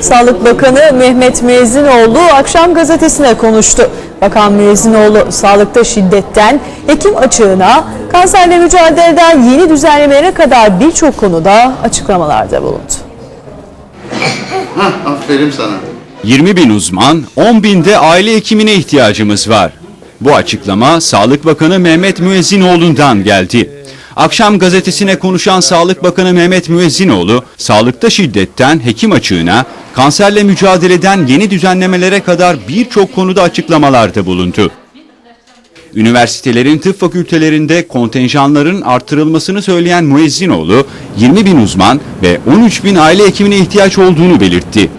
Sağlık Bakanı Mehmet Müezzinoğlu akşam gazetesine konuştu. Bakan Müezzinoğlu sağlıkta şiddetten hekim açığına, kanserle mücadeleden yeni düzenlemelere kadar birçok konuda açıklamalarda bulundu. Hah, aferin sana. 20 bin uzman, 10 binde aile hekimine ihtiyacımız var. Bu açıklama Sağlık Bakanı Mehmet Müezzinoğlu'ndan geldi. Akşam gazetesine konuşan Sağlık Bakanı Mehmet Müezzinoğlu, sağlıkta şiddetten hekim açığına, kanserle mücadeleden yeni düzenlemelere kadar birçok konuda açıklamalarda bulundu. Üniversitelerin tıp fakültelerinde kontenjanların artırılmasını söyleyen Müezzinoğlu, 20 bin uzman ve 13 bin aile hekimine ihtiyaç olduğunu belirtti.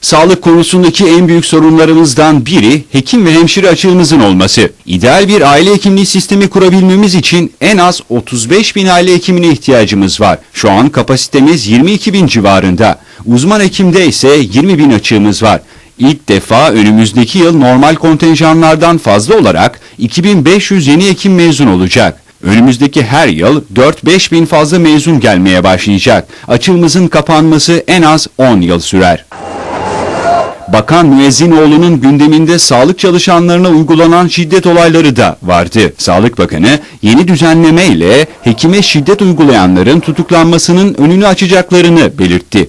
Sağlık konusundaki en büyük sorunlarımızdan biri hekim ve hemşire açığımızın olması. İdeal bir aile hekimliği sistemi kurabilmemiz için en az 35 bin aile hekimine ihtiyacımız var. Şu an kapasitemiz 22 bin civarında. Uzman hekimde ise 20 bin açığımız var. İlk defa önümüzdeki yıl normal kontenjanlardan fazla olarak 2500 yeni hekim mezun olacak. Önümüzdeki her yıl 4-5 bin fazla mezun gelmeye başlayacak. Açığımızın kapanması en az 10 yıl sürer. Bakan Müezzinoğlu'nun gündeminde sağlık çalışanlarına uygulanan şiddet olayları da vardı. Sağlık Bakanı yeni düzenleme ile hekime şiddet uygulayanların tutuklanmasının önünü açacaklarını belirtti.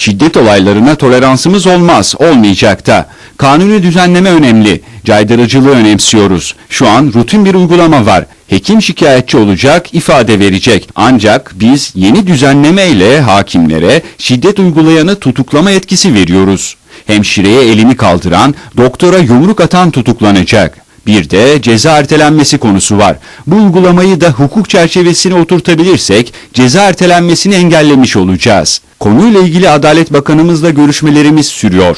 Şiddet olaylarına toleransımız olmaz, olmayacak da. Kanuni düzenleme önemli, caydırıcılığı önemsiyoruz. Şu an rutin bir uygulama var. Hekim şikayetçi olacak, ifade verecek. Ancak biz yeni düzenleme ile hakimlere şiddet uygulayanı tutuklama etkisi veriyoruz. Hemşireye elini kaldıran, doktora yumruk atan tutuklanacak. Bir de ceza ertelenmesi konusu var. Bu uygulamayı da hukuk çerçevesine oturtabilirsek ceza ertelenmesini engellemiş olacağız. Konuyla ilgili Adalet Bakanımızla görüşmelerimiz sürüyor.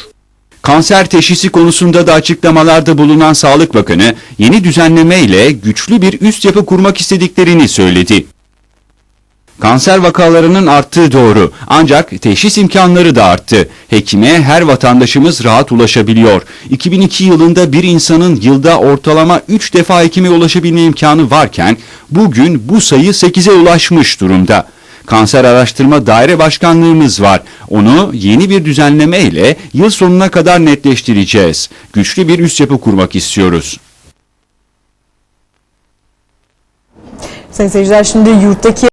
Kanser teşhisi konusunda da açıklamalarda bulunan Sağlık Bakanı yeni düzenleme ile güçlü bir üst yapı kurmak istediklerini söyledi. Kanser vakalarının arttığı doğru ancak teşhis imkanları da arttı. Hekime her vatandaşımız rahat ulaşabiliyor. 2002 yılında bir insanın yılda ortalama 3 defa hekime ulaşabilme imkanı varken bugün bu sayı 8'e ulaşmış durumda. Kanser Araştırma Daire Başkanlığımız var. Onu yeni bir düzenleme ile yıl sonuna kadar netleştireceğiz. Güçlü bir üst yapı kurmak istiyoruz. Sayın seyirciler şimdi yurttaki